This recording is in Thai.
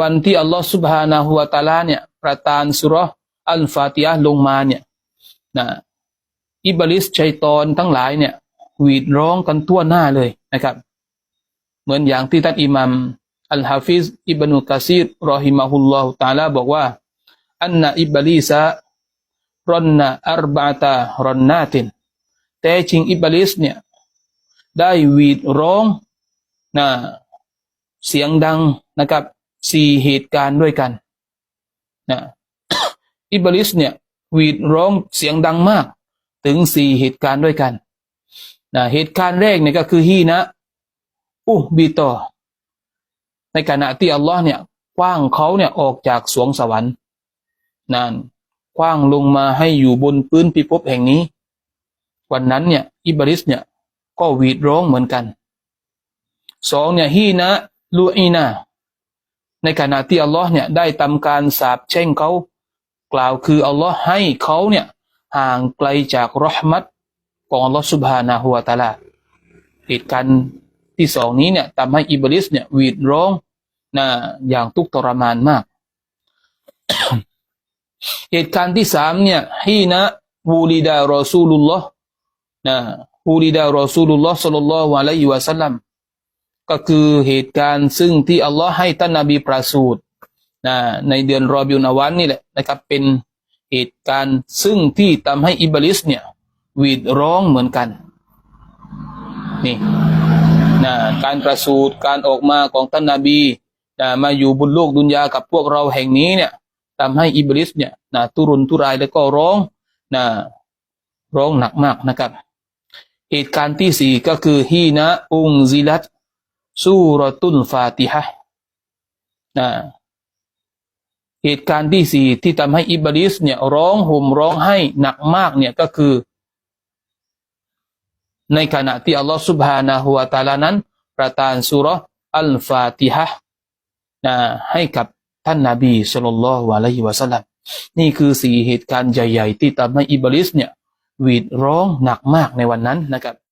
วันที่อัลลอฮฺสุบฮานาหัวะตะอาลาเนี่ย ประทานสุรอัลฟาติฮะห์ลงมาเนี่ยนะอิบลิสชัยตอนทั้งหลายเนี่ยหวีดร้องกันทั่วหน้าเลยนะครับ เหมือนอย่างที่ท่านอิหมัมอัลฮะฟิซอิบนุกะซีรรอฮิมะฮุลลอฮุตาลาบอกว่า อันนะอิบลิสะรอนนะอัรบะตารอนนาติน แต่จริงอิบลิสเนี่ยได้หวีดร้องนะเสียงดังนะครับ สี่เหตุการณ์ด้วยกันนะอิบลิสเนี่ยหวีดร้องเสียงดังมาก ถึงสี่เหตุการณ์ด้วยกันนะเหตุการณ์แรกเนี่ยก็คือฮีนะอุบิโตอในขณะที่อัลลอฮ์เนี่ยกว้างเขาเนี่ยออกจากสวงสวรรค์นั่นกว้างลงมาให้อยู่บนพื้นพิภพแห่งนี้ วันนั้นเนี่ยอิบลิสเนี่ยก็หวีดร้องเหมือนกันสองเนี่ยฮีนะลูอีนา ในขณะที่อัลลอฮ์เนี่ยได้ทำการสาปแช่งเขากล่าวคืออัลลอฮ์ให้เขาเนี่ยห่างไกลจากรหมัตของอัลลอฮ์สุบฮานาหัวตะอาลาเหตุการณ์ที่สองนี้เนี่ยทำให้อิบลิสเนี่ยหวีดร้องนะอย่างทุกทรมานมาก เหตุการณ์ที่สามเนี่ยฮีนะวูลิดารอซูลุลลอฮ์นะฮูลิดารอซูลุลลอฮ์สัลลัลลอฮุอะลัยฮิวะสัลลัม ก็คือเหตุการณ์ซึ่งที่อัลลอฮ์ให้ท่านนบีประสูตินะในเดือนรอบิวนาวันนี่แหละนะครับ เป็นเหตุการณ์ซึ่งที่ทำให้อิบลิสเนี่ยหวีดร้องเหมือนกันนี่นะการประสูติการออกมาของท่านนาบีนะมาอยู่บนโลกดุนยากับพวกเราแห่งนี้เนี่ยทำให้อิบลิสเนี่ยนะทุรุนทุรายแล้วก็ร้องนะร้องหนักมากนะครับ เหตุการณ์ที่สี่ก็คือฮีนะอุงซิลัต ซูรตุลฟาติฮะนะเหตุการณ์ที่สี่ที่ทำให้อิบลิสเนี่ยร้องห่มร้องไห้หนักมากเนี่ยก็คือ ในขณะที่อัลลอฮฺสุบฮานาหัวตาลานั้น ประทานสุราะห์อัลฟาติฮะนะให้กับท่านนาบีสุลลัลลอฮุอะลัยฮิวะสัลลัมนี่คือสี่เหตุการณ์ใหญ่ ๆ ที่ทำให้อิบลิสเนี่ยหวีดร้องหนักมากในวันนั้นนะครับ